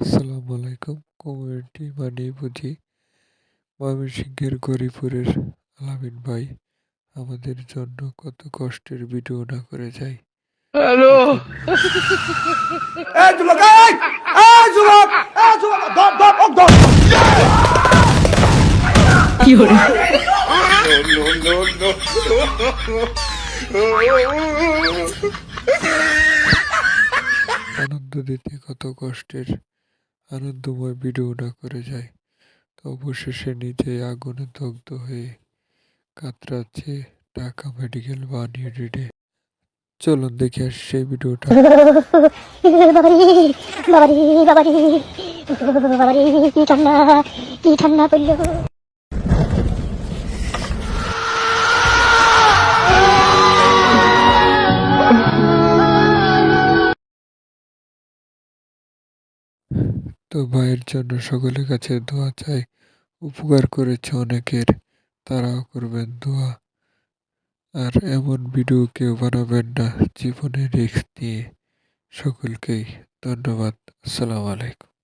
আসসালামু আলাইকুম কমিউনিটি মানেই বুঝি ময়মনসিংহের গরিপুরের আলামিন ভাই। আমাদের জন্য কত কষ্টের ভিডিও না করে যায় হ্যালো! এই যুবক এই এই যুবক এই যুবক ধর ধর ওক ধর। আনন্দ দিতে কত কষ্টের। আনন্দময় ভিডিও না করে যায়। তো অবশেষে নিজে আগুনে দগ্ধ হয়ে কাতরাচ্ছে ঢাকা মেডিকেল ওয়ান ইউনিটে চলুন দেখে আসি সেই ভিডিওটা বাবারি বাবারি বাবারি, কি ঠান্ডা কি ঠান্ডা পড়ল। তো ভাইয়ের জন্য সকলের কাছে দোয়া চাই। উপকার করেছে অনেকের, তারাও করবেন দোয়া। আর এমন ভিডিও কেউ বানাবেন না, জীবনের রিস্ক দিয়ে। সকলকেই ধন্যবাদ। আসসালামু আলাইকুম।